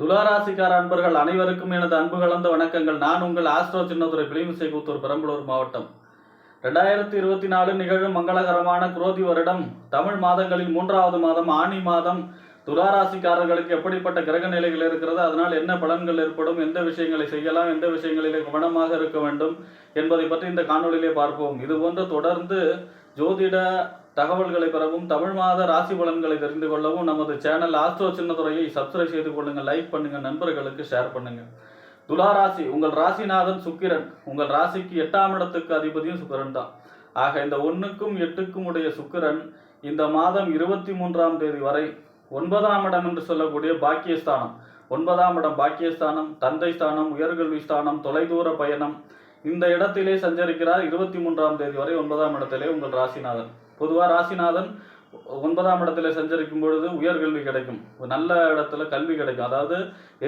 துலாராசிக்கார அன்பர்கள் அனைவருக்கும் எனது அன்பு கலந்த வணக்கங்கள். நான் உங்கள் ஆஸ்ட்ரோ சின்னதுரை பிளிமிசைகுத்தூர் பெரம்பலூர் மாவட்டம். ரெண்டாயிரத்தி இருபத்தி நாலு நிகழும் மங்களகரமான குரோதி வருடம். தமிழ் மாதங்களில் மூன்றாவது மாதம் ஆனி மாதம். துலாராசிக்காரர்களுக்கு எப்படிப்பட்ட கிரக நிலைகள் இருக்கிறது அதனால் என்ன பலன்கள் ஏற்படும் எந்த விஷயங்களை செய்யலாம் எந்த விஷயங்களிலே கவனமாக இருக்க வேண்டும் என்பதை பற்றி இந்த காணொளியிலே பார்ப்போம். இது போன்று தொடர்ந்து ஜோதிட தகவல்களை பெறவும் தமிழ் மாத ராசி பலன்களை தெரிந்து கொள்ளவும் நமது சேனல் ஆஸ்ட்ரோ சின்னதுறையை சப்ஸ்கிரைப் செய்து கொள்ளுங்கள் லைக் பண்ணுங்க நண்பர்களுக்கு ஷேர் பண்ணுங்க. துளாராசி உங்கள் ராசிநாதன் சுக்கிரன். உங்கள் ராசிக்கு எட்டாம் இடத்துக்கு அதிபதியும் சுக்கிரன் தான். ஆக இந்த ஒன்றுக்கும் எட்டுக்கும் உடைய சுக்கிரன் இந்த மாதம் இருபத்தி மூன்றாம் தேதி வரை ஒன்பதாம் இடம் என்று சொல்லக்கூடிய பாக்கியஸ்தானம். ஒன்பதாம் இடம் பாக்கியஸ்தானம் தந்தை ஸ்தானம் உயர்கல்வி ஸ்தானம் தொலைதூர பயணம். இந்த இடத்திலே சஞ்சரிக்கிறார் இருபத்தி மூன்றாம் தேதி வரை ஒன்பதாம் இடத்திலே உங்கள் ராசிநாதன். பொதுவாக ராசிநாதன் ஒன்பதாம் இடத்துல சஞ்சரிக்கும் பொழுது உயர்கல்வி கிடைக்கும். நல்ல இடத்துல கல்வி கிடைக்கும். அதாவது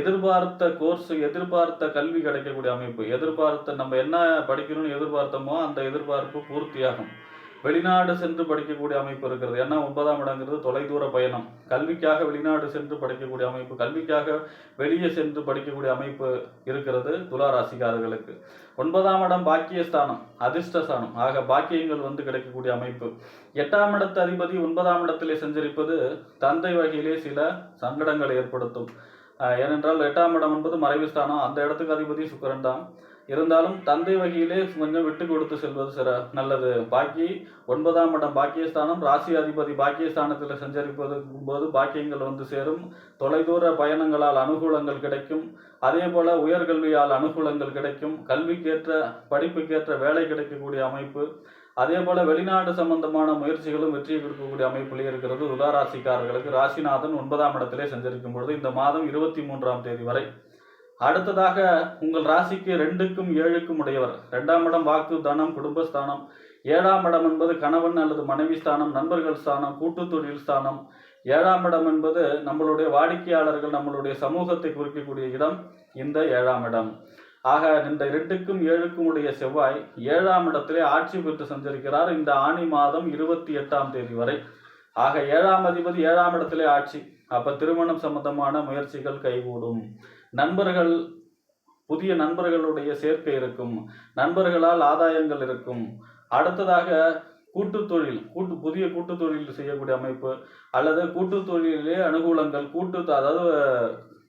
எதிர்பார்த்த கோர்ஸ் எதிர்பார்த்த கல்வி கிடைக்கக்கூடிய அமைப்பு. எதிர்பார்த்த நம்ம என்ன படிக்கணும்னு எதிர்பார்த்தோமோ அந்த எதிர்பார்ப்பு பூர்த்தியாகும். வெளிநாடு சென்று படிக்கக்கூடிய அமைப்பு இருக்கிறது. ஏன்னா ஒன்பதாம் இடங்கிறது தொலைதூர பயணம். கல்விக்காக வெளிநாடு சென்று படிக்கக்கூடிய அமைப்பு கல்விக்காக வெளியே சென்று படிக்கக்கூடிய அமைப்பு இருக்கிறது துலா ராசிக்காரர்களுக்கு ஒன்பதாம் இடம் பாக்கியஸ்தானம் அதிர்ஷ்டஸ்தானம். ஆக பாக்கியங்கள் வந்து கிடைக்கக்கூடிய அமைப்பு. எட்டாம் இடத்து அதிபதி ஒன்பதாம் இடத்திலே சஞ்சரிப்பது தந்தை வகையிலே சில சங்கடங்களை ஏற்படுத்தும். ஏனென்றால் எட்டாம் இடம் என்பது மறைவு ஸ்தானம். அந்த இடத்துக்கு அதிபதி சுக்கரன் தான். இருந்தாலும் தந்தை வகையிலே கொஞ்சம் விட்டு கொடுத்து செல்வது சிற நல்லது. பாக்கி ஒன்பதாம் இடம் பாக்கியஸ்தானம். ராசி அதிபதி பாக்கியஸ்தானத்தில் சஞ்சரிப்பது போது பாக்கியங்கள் வந்து சேரும். தொலைதூர பயணங்களால் அனுகூலங்கள் கிடைக்கும். அதே போல உயர்கல்வியால் அனுகூலங்கள் கிடைக்கும். கல்விக்கேற்ற படிப்புக்கேற்ற வேலை கிடைக்கக்கூடிய அமைப்பு. அதே போல வெளிநாடு சம்பந்தமான முயற்சிகளும் வெற்றியை கொடுக்கக்கூடிய அமைப்பிலே இருக்கிறது. உதாராசிக்காரர்களுக்கு ராசிநாதன் ஒன்பதாம் இடத்திலே சஞ்சரிக்கும் பொழுது இந்த மாதம் இருபத்தி மூன்றாம் தேதி வரை. அடுத்ததாக உங்கள் ராசிக்கு ரெண்டுக்கும் ஏழுக்கும் உடையவர். ரெண்டாம் இடம் வாக்கு தனம் குடும்பஸ்தானம். ஏழாம் இடம் என்பது கணவன் அல்லது மனைவி ஸ்தானம் நண்பர்கள் ஸ்தானம் கூட்டு தொழில் ஸ்தானம். ஏழாம் இடம் என்பது நம்மளுடைய வாடிக்கையாளர்கள் நம்மளுடைய சமூகத்தை குறிக்கக்கூடிய இடம். இந்த ஏழாம் இடம். ஆக இந்த ரெண்டுக்கும் ஏழுக்கும் உடைய செவ்வாய் ஏழாம் இடத்திலே ஆட்சி பெற்று சஞ்சரிக்கிறார் இந்த ஆணி மாதம் இருபத்தி எட்டாம் தேதி வரை. ஆக ஏழாம் அதிபதி ஏழாம் இடத்திலே ஆட்சி. அப்ப திருமணம் சம்பந்தமான முயற்சிகள் கைகூடும். நண்பர்கள் புதிய நண்பர்களுடைய சேர்க்கை இருக்கும். நண்பர்களால் ஆதாயங்கள் இருக்கும். அடுத்ததாக கூட்டு தொழில் கூட்டு புதிய கூட்டு தொழில் செய்யக்கூடிய அமைப்பு அல்லது கூட்டு தொழிலே அனுகூலங்கள் கூட்டு அதாவது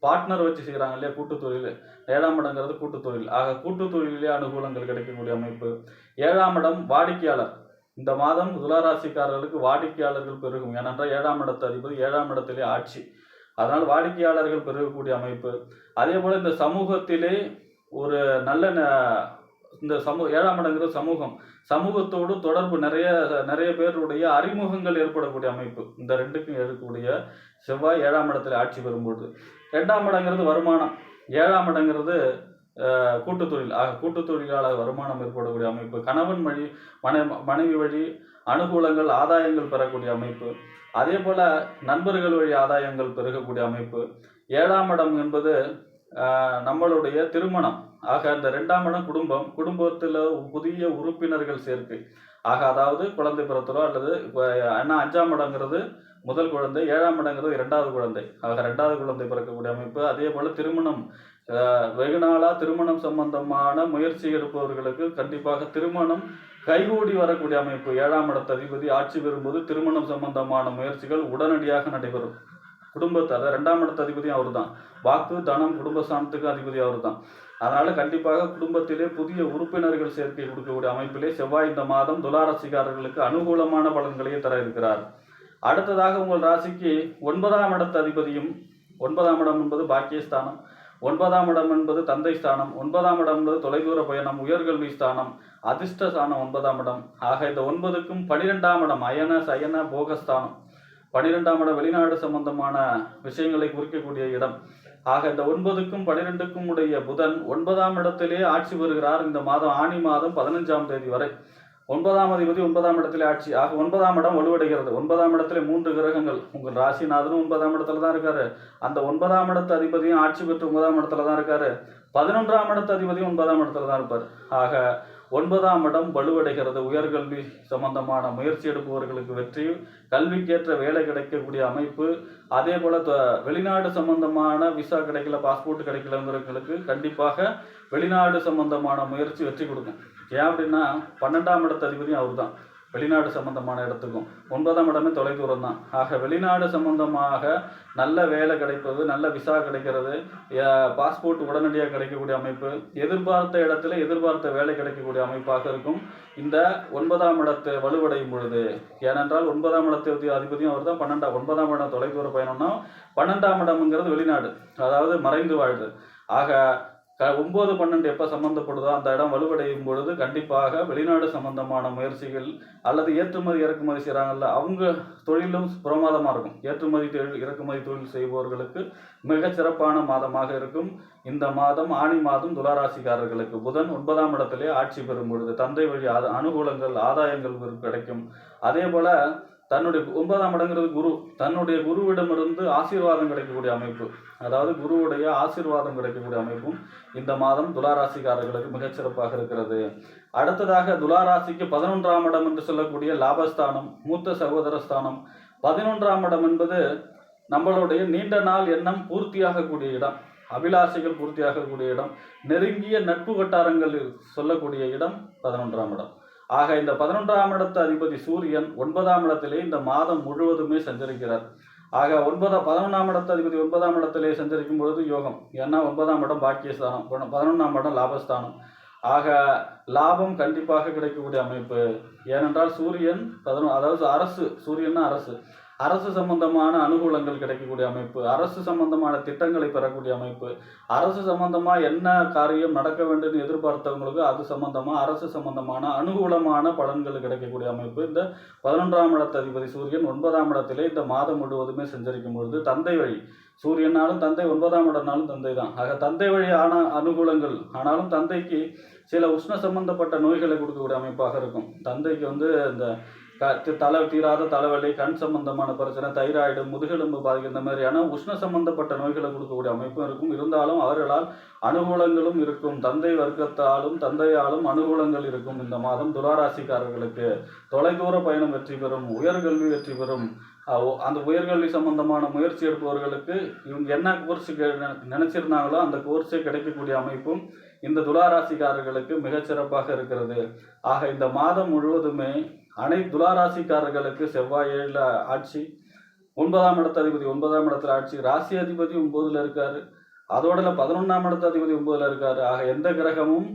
பார்ட்னர் வச்சு செய்கிறாங்க இல்லையா? கூட்டு தொழில் ஏழாம் இடங்கிறது கூட்டு தொழில் ஆக கூட்டுத்தொழிலே அனுகூலங்கள் கிடைக்கக்கூடிய அமைப்பு. ஏழாம் இடம் வாடிக்கையாளர். இந்த மாதம் துளாராசிக்காரர்களுக்கு வாடிக்கையாளர்கள் பெருகும். ஏனென்றால் ஏழாம் இடத்து அதிபதி ஏழாம் இடத்திலே ஆட்சி. அதனால் வாடிக்கையாளர்கள் பெருகக்கூடிய அமைப்பு. அதே போல் இந்த சமூகத்திலே ஒரு நல்ல ந- இந்த சமூக ஏழாம் இடங்கிற சமூகம் சமூகத்தோடு தொடர்பு நிறைய நிறைய பேருடைய அறிமுகங்கள் ஏற்படக்கூடிய அமைப்பு. இந்த ரெண்டுக்கும் இருக்கக்கூடிய செவ்வாய் ஏழாம் இடத்துல ஆட்சி பெறும்போது. ரெண்டாம் இடங்கிறது வருமானம். ஏழாம் இடங்கிறது கூட்டுத்தொழில். தொழில் ஆக கூட்டுத் தொழிலாளர் வருமானம் ஏற்படக்கூடிய அமைப்பு. கணவன் வழி மனை மனைவி வழி அனுகூலங்கள் ஆதாயங்கள் பெறக்கூடிய அமைப்பு. அதே போல நண்பர்கள் வழி ஆதாயங்கள் பெருகக்கூடிய அமைப்பு. ஏழாம் இடம் என்பது நம்மளுடைய திருமணம். ஆக இந்த ரெண்டாம் இடம் குடும்பம். குடும்பத்தில் புதிய உறுப்பினர்கள் சேர்க்கை. ஆக அதாவது குழந்தை பிறத்தலோ அல்லது ஏன்னா அஞ்சாம் இடங்கிறது முதல் குழந்தை ஏழாம் இடங்கிறது இரண்டாவது குழந்தை. ஆக ரெண்டாவது குழந்தை பிறக்கக்கூடிய அமைப்பு. அதே போல் திருமணம். வெகு நாளாக திருமணம் சம்பந்தமான முயற்சி எடுப்பவர்களுக்கு கண்டிப்பாக திருமணம் கைகூடி வரக்கூடிய அமைப்பு. ஏழாம் இடத்த அதிபதி ஆட்சி பெறும்போது திருமணம் சம்பந்தமான முயற்சிகள் உடனடியாக நடைபெறும். குடும்பத்தார் ரெண்டாம் இடத்து அதிபதி அவர் தான் வாக்கு தனம் குடும்ப குடும்பஸ்தானத்துக்கு அதிபதி அவர் தான் அதனால கண்டிப்பாக குடும்பத்திலே புதிய உறுப்பினர்கள் சேர்க்கை கொடுக்கக்கூடிய அமைப்பிலே செவ்வாய் இந்த மாதம் துலாரசிக்காரர்களுக்கு அனுகூலமான பலன்களையே தர இருக்கிறார். அடுத்ததாக உங்கள் ராசிக்கு ஒன்பதாம் இடத்து அதிபதியும் ஒன்பதாம் இடம் என்பது பாக்கியஸ்தானம் ஒன்பதாம் இடம் என்பது தந்தை ஸ்தானம் ஒன்பதாம் இடம் என்பது தொலைதூர பயணம் உயர்கல்வி ஸ்தானம் அதிர்ஷ்ட ஸ்தானம் ஒன்பதாம் இடம். ஆக இந்த ஒன்பதுக்கும் பனிரெண்டாம் இடம் அயன சயன போகஸ்தானம். பனிரெண்டாம் இடம் வெளிநாடு சம்பந்தமான விஷயங்களை குறிக்கக்கூடிய இடம். ஆக இந்த ஒன்பதுக்கும் பனிரெண்டுக்கும் உடைய புதன் ஒன்பதாம் இடத்திலே ஆட்சி பெறுகிறார். இந்த மாதம் ஆணி மாதம் பதினஞ்சாம் தேதி வரை. ஒன்பதாம் அதிபதி ஒன்பதாம் இடத்திலே ஆட்சி. ஆக ஒன்பதாம் இடம் வலுவடைகிறது. ஒன்பதாம் இடத்திலே மூன்று கிரகங்கள். உங்கள் ராசிநாதனும் ஒன்பதாம் இடத்துல தான் இருக்காரு. அந்த ஒன்பதாம் இடத்து அதிபதியும் ஆட்சி பெற்று ஒன்பதாம் இடத்துல தான் இருக்காரு. பதினொன்றாம் இடத்து அதிபதியும் ஒன்பதாம் இடத்துல தான் இருப்பார். ஆக ஒன்பதாம் இடம் வலுவடைகிறது. உயர்கல்வி சம்பந்தமான முயற்சி எடுப்பவர்களுக்கு வெற்றி கல்விக்கேற்ற வேலை கிடைக்கக்கூடிய அமைப்பு. அதே போல த- வெளிநாடு சம்பந்தமான விசா கிடைக்கல பாஸ்போர்ட் கிடைக்கலங்கிறவங்களுக்கு கண்டிப்பாக வெளிநாடு சம்பந்தமான முயற்சி வெற்றி கொடுக்கும். ஏன் அப்படின்னா பன்னெண்டாம் இடத்து அதிபதியும் அவர் தான் வெளிநாடு சம்பந்தமான இடத்துக்கும். ஒன்பதாம் இடமே தொலைதூரம் தான். ஆக வெளிநாடு சம்பந்தமாக நல்ல வேலை கிடைப்பது நல்ல விசா கிடைக்கிறது பாஸ்போர்ட் உடனடியாக கிடைக்கக்கூடிய அமைப்பு எதிர்பார்த்த இடத்துல எதிர்பார்த்த வேலை கிடைக்கக்கூடிய அமைப்பாக இருக்கும். இந்த ஒன்பதாம் இடத்தை வலுவடையும் பொழுது ஏனென்றால் ஒன்பதாம் இடத்தை அதிபதியும் அவர் தான் பன்னெண்டாம் ஒன்பதாம் இடம் தொலைதூர பயணம்னா பன்னெண்டாம் இடம்ங்கிறது வெளிநாடு அதாவது மறைந்து வாழ்து ஆக ஒன்பது பன்னெண்டு எப்போ சம்மந்தப்படுதோ அந்த இடம் வலுவடையும் பொழுது கண்டிப்பாக வெளிநாடு சம்பந்தமான முயற்சிகள் அல்லது ஏற்றுமதி இறக்குமதி செய்கிறாங்கல்ல அவங்க தொழிலும் பிரமாதமாக இருக்கும். ஏற்றுமதி தொழில் இறக்குமதி தொழில் செய்பவர்களுக்கு மிகச் சிறப்பான மாதமாக இருக்கும். இந்த மாதம் ஆணி மாதம் துளாராசிக்காரர்களுக்கு புதன் ஒன்பதாம் இடத்திலே ஆட்சி பெறும் பொழுது தந்தை வழி அனுகூலங்கள் ஆதாயங்கள் கிடைக்கும். அதே போல தன்னுடைய ஒன்பதாம் இடங்கிறது குரு. தன்னுடைய குருவிடமிருந்து ஆசீர்வாதம் கிடைக்கக்கூடிய அமைப்பு. அதாவது குருவுடைய ஆசீர்வாதம் கிடைக்கக்கூடிய அமைப்பும் இந்த மாதம் துளாராசிக்காரர்களுக்கு மிகச்சிறப்பாக இருக்கிறது. அடுத்ததாக துளாராசிக்கு பதினொன்றாம் இடம் என்று சொல்லக்கூடிய லாபஸ்தானம் மூத்த சகோதர ஸ்தானம். பதினொன்றாம் இடம் என்பது நம்மளுடைய நீண்ட நாள் எண்ணம் பூர்த்தியாகக்கூடிய இடம். அபிலாஷைகள் பூர்த்தியாகக்கூடிய இடம். நெருங்கிய நட்பு வட்டாரங்கள் சொல்லக்கூடிய இடம் பதினொன்றாம் இடம். ஆக இந்த பதினொன்றாம் இடத்து அதிபதி சூரியன் ஒன்பதாம் இடத்திலே இந்த மாதம் முழுவதுமே சஞ்சரிக்கிறார். ஆக ஒன்பதாம் பதினொன்றாம் இடத்து அதிபதி ஒன்பதாம் இடத்திலே சஞ்சரிக்கும் பொழுது யோகம். ஏன்னா ஒன்பதாம் இடம் பாக்கியஸ்தானம். பதினொன்றாம் இடம் லாபஸ்தானம். ஆக லாபம் கண்டிப்பாக கிடைக்கக்கூடிய அமைப்பு. ஏனென்றால் சூரியன் பதினொ அதாவது அரசு சூரியன்னா அரசு. அரசு சம்பந்தமான அனுகூலங்கள் கிடைக்கக்கூடிய அமைப்பு அரசு சம்பந்தமான திட்டங்களை பெறக்கூடிய அமைப்பு அரசு சம்பந்தமா என்ன காரியம் நடக்க வேண்டும் எதிர்பார்த்தவங்களுக்கு அது சம்பந்தமா அரசு சம்பந்தமான அனுகூலமான பலன்கள் கிடைக்கக்கூடிய அமைப்பு. இந்த பதினொன்றாம் இடத்து அதிபதி சூரியன் ஒன்பதாம் இடத்திலே இந்த மாதம் முழுவதுமே சஞ்சரிக்கும் பொழுது தந்தை வழி சூரியனாலும் தந்தை ஒன்பதாம் இடம்னாலும் தந்தை தான். ஆக தந்தை வழி ஆன அனுகூலங்கள் ஆனாலும் தந்தைக்கு சில உஷ்ண சம்பந்தப்பட்ட நோய்களை கொடுக்கக்கூடிய அமைப்பாக இருக்கும். தந்தைக்கு வந்து இந்த தலை தீராத தலைவலி கண் சம்பந்தமான பிரச்சனை தைராய்டு முதுகெலும்பு பாதிக்கிற இந்த மாதிரியான உஷ்ண சம்பந்தப்பட்ட நோய்களை கொடுக்கக்கூடிய அமைப்பும் இருக்கும். இருந்தாலும் அவர்களால் அனுகூலங்களும் இருக்கும். தந்தை வர்க்கத்தாலும் தந்தையாலும் அனுகூலங்கள் இருக்கும். இந்த மாதம் துளாராசிக்காரர்களுக்கு தொலைதூர பயணம் வெற்றி பெறும் உயர்கல்வி வெற்றி பெறும். அந்த உயர்கல்வி சம்பந்தமான முயற்சி எடுப்பவர்களுக்கு இவங்க என்ன கோர்ஸ் நினைச்சிருந்தாங்களோ அந்த கோர்ஸே கிடைக்கக்கூடிய அமைப்பும் இந்த துளாராசிக்காரர்களுக்கு மிகச்சிறப்பாக இருக்கிறது. ஆக இந்த மாதம் முழுவதுமே அனைத்து துளாராசிக்காரர்களுக்கு செவ்வாய் ஏழில் ஆட்சி ஒன்பதாம் இடத்து அதிபதி ஒன்பதாம் இடத்துல ஆட்சி ராசி அதிபதி ஒன்பதுல இருக்காரு. அதோட பதினொன்றாம் இடத்து அதிபதி ஒன்பதுல இருக்காரு. ஆக எந்த கிரகமும்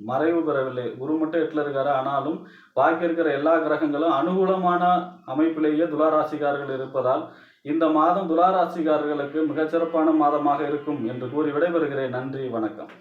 மறைவு பெறவில்லை. குரு மட்டும் எட்டில் இருக்காரு. ஆனாலும் பாக்கி இருக்கிற எல்லா கிரகங்களும் அனுகூலமான அமைப்பிலேயே துளாராசிக்காரர்கள் இருப்பதால் இந்த மாதம் துளாராசிக்காரர்களுக்கு மிகச்சிறப்பான மாதமாக இருக்கும் என்று கூறி விடைபெறுகிறேன். நன்றி வணக்கம்.